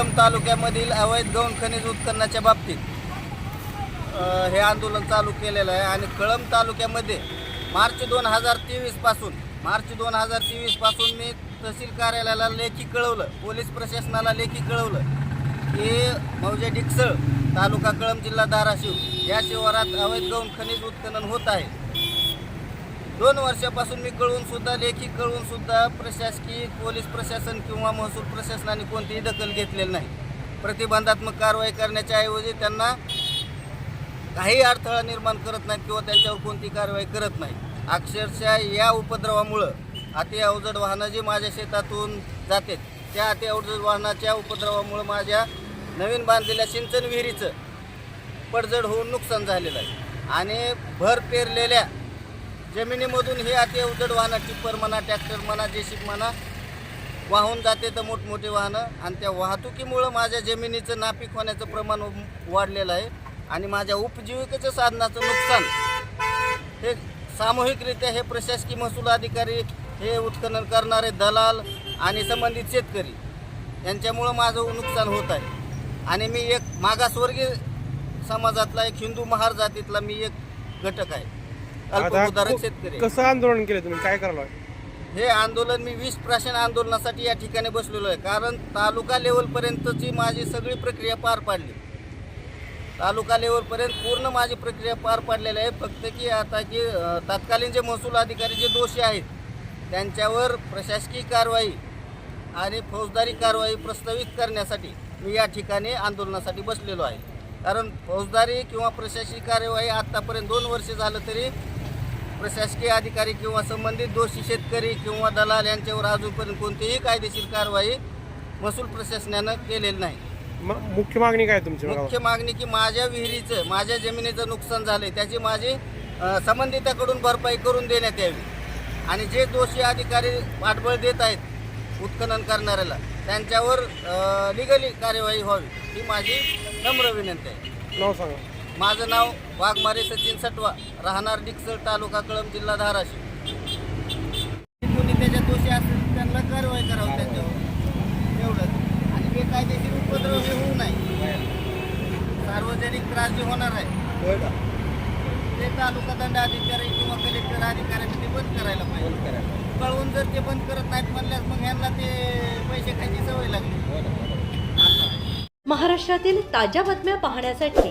कळंब तालुक्यामधील अवैध गौण खनिज उत्खननाच्या बाबतीत हे आंदोलन चालू केलेलं आहे. आणि कळंब तालुक्यामध्ये मार्च दोन हजार तेवीसपासून मार्च दोन हजार तेवीसपासून मी तहसील कार्यालयाला लेखी कळवलं पोलीस प्रशासनाला लेखी कळवलं की मौजे डिकसळ तालुका कळंब जिल्हा धाराशिव या शिवारात अवैध गौण खनिज उत्खनन होत आहे. दोन वर्षापासून मी कळून सुद्धा लेखी कळून सुद्धा प्रशासकीय पोलीस प्रशासन किंवा महसूल प्रशासनाने कोणतीही दखल घेतलेली नाही. प्रतिबंधात्मक कारवाई करण्याच्या ऐवजी त्यांना काही अडथळा निर्माण करत नाहीत किंवा त्यांच्यावर कोणती कारवाई करत नाही अक्षरशः या उपद्रवामुळं अति अवजड वाहनं जी माझ्या शेतातून जातात त्या अति अवजड वाहनाच्या उपद्रवामुळं माझ्या नवीन बांधलेल्या सिंचन विहिरीचं पडझड होऊन नुकसान झालेलं आहे. आणि भर पेरलेल्या जमिनीमधून हे अति अवजड वाहनं टिप्पर म्हणा ट्रॅक्टर म्हणा जेसीब म्हणा वाहून जाते तर मोठमोठी वाहनं. आणि त्या वाहतुकीमुळं माझ्या जमिनीचं नापीक होण्याचं प्रमाण वाढलेलं आहे. आणि माझ्या उपजीविकेचं साधनाचं नुकसान. हे सामूहिकरित्या हे प्रशासकीय महसूल अधिकारी हे उत्खनन करणारे दलाल आणि संबंधित शेतकरी यांच्यामुळं माझं नुकसान होत आहे. आणि मी एक मागासवर्गीय समाजातला एक हिंदू महार जातीतला मी एक घटक आहे. अल्पभूधारक शेतकरी. कसं आंदोलन केलं तुम्ही? काय करायला हे आंदोलन मी वीस प्राशन आंदोलनासाठी या ठिकाणी बसलेलो आहे. कारण तालुका लेवलपर्यंतची माझी सगळी प्रक्रिया पार पाडली. तालुका लेवलपर्यंत पूर्ण माझी प्रक्रिया पार पाडलेली आहे. फक्त की आता की तत्कालीन जे महसूल अधिकारी जे दोषी आहेत त्यांच्यावर प्रशासकीय कारवाई आणि फौजदारी कारवाई प्रस्तावित करण्यासाठी मी या ठिकाणी आंदोलनासाठी बसलेलो आहे. कारण फौजदारी किंवा प्रशासकीय कार्यवाही आत्तापर्यंत दोन वर्ष झालं तरी प्रशासकीय अधिकारी किंवा संबंधित दोषी शेतकरी किंवा दलाल यांच्यावर अजूनपर्यंत कोणतीही कायदेशीर कारवाई महसूल प्रशासनानं केलेली नाही. म- मुख्य मागणी काय तुमची मुख्य मागणी की माझ्या विहिरीचं माझ्या जमिनीचं नुकसान झालंय त्याची माझी अ, संबंधिताकडून भरपाई करून देण्यात यावी. आणि जे दोषी अधिकारी पाठबळ देत आहेत उत्खनन करणाऱ्याला त्यांच्यावर लिगली कार्यवाही व्हावी ही माझी नम्र विनंती आहे. नाव सांगा. माझं नाव वाघमारे सचिन सटवा. राहणार डिकसळ तालुका कळंब जिल्हा धाराशिव. कोणी त्याच्यात दोषी असेल त्यांना कारवाई करावी त्याच्यावर. एवढंच. आणि बेकायदेशीर उपद्रव हे होऊ नये. सार्वजनिक त्रास जे होणार आहे. ते तालुका दंडाधिकारी किंवा कलेक्टर अधिकाऱ्यांनी ते बंद करायला पाहिजे. कळवून जर ते बंद करत नाहीत म्हणल्यास मग ह्यांना ते पैसे खायची सवय लागली. महाराष्ट्रातील ताज्या बातम्या पाहण्यासाठी